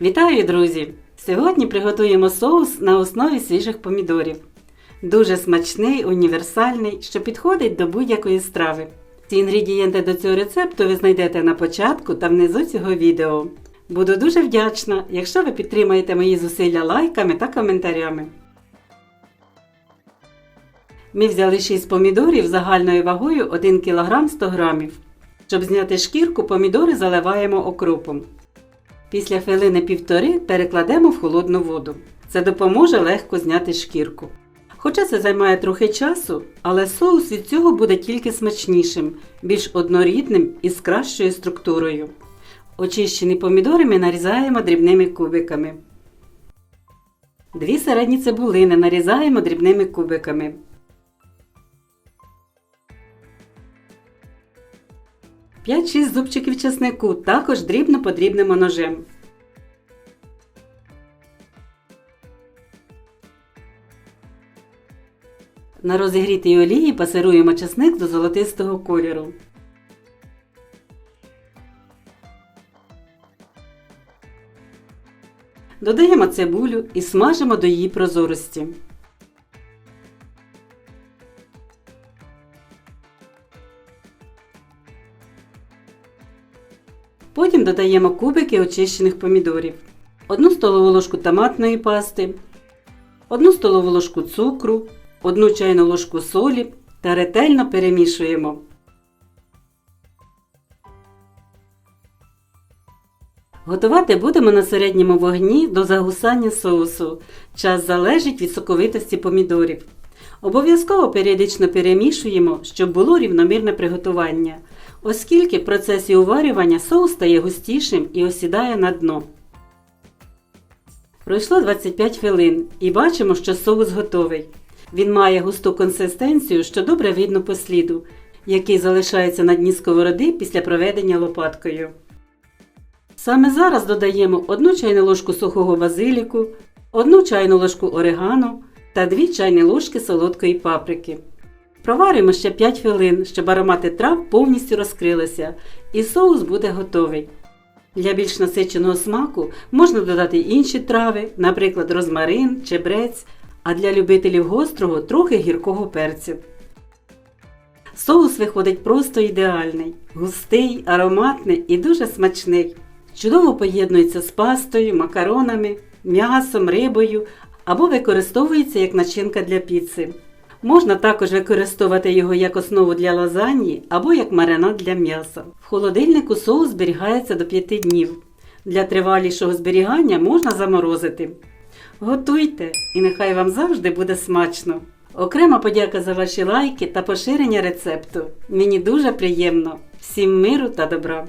Вітаю, друзі! Сьогодні приготуємо соус на основі свіжих помідорів. Дуже смачний, універсальний, що підходить до будь-якої страви. Ці інгредієнти до цього рецепту ви знайдете на початку та внизу цього відео. Буду дуже вдячна, якщо ви підтримаєте мої зусилля лайками та коментарями. Ми взяли 6 помідорів загальною вагою 1 кг 100 г. Щоб зняти шкірку, помідори заливаємо окропом. Після хвилини півтори перекладемо в холодну воду. Це допоможе легко зняти шкірку. Хоча це займає трохи часу, але соус від цього буде тільки смачнішим, більш однорідним і з кращою структурою. Очищені помідори ми нарізаємо дрібними кубиками. Дві середні цибулини нарізаємо дрібними кубиками. 5-6 зубчиків чеснику також дрібно подрібнемо ножем. На розігрітій олії пасируємо чесник до золотистого кольору. Додаємо цибулю і смажимо до її прозорості. Потім додаємо кубики очищених помідорів, 1 столову ложку томатної пасти, 1 столову ложку цукру, 1 чайну ложку солі та ретельно перемішуємо. Готувати будемо на середньому вогні до загусання соусу. Час залежить від соковитості помідорів. Обов'язково періодично перемішуємо, щоб було рівномірне приготування, оскільки в процесі уварювання соус стає густішим і осідає на дно. Пройшло 25 хвилин і бачимо, що соус готовий. Він має густу консистенцію, що добре видно по сліду, який залишається на дні сковороди після проведення лопаткою. Саме зараз додаємо 1 чайну ложку сухого базиліку, 1 чайну ложку орегано та 2 чайні ложки солодкої паприки. Проваримо ще 5 хвилин, щоб аромати трав повністю розкрилися, і соус буде готовий. Для більш насиченого смаку можна додати інші трави, наприклад, розмарин, чебрець, а для любителів гострого трохи гіркого перцю. Соус виходить просто ідеальний, густий, ароматний і дуже смачний. Чудово поєднується з пастою, макаронами, м'ясом, рибою або використовується як начинка для піци. Можна також використовувати його як основу для лазаньї або як маринад для м'яса. В холодильнику соус зберігається до 5 днів. Для тривалішого зберігання можна заморозити. Готуйте і нехай вам завжди буде смачно! Окрема подяка за ваші лайки та поширення рецепту. Мені дуже приємно. Всім миру та добра!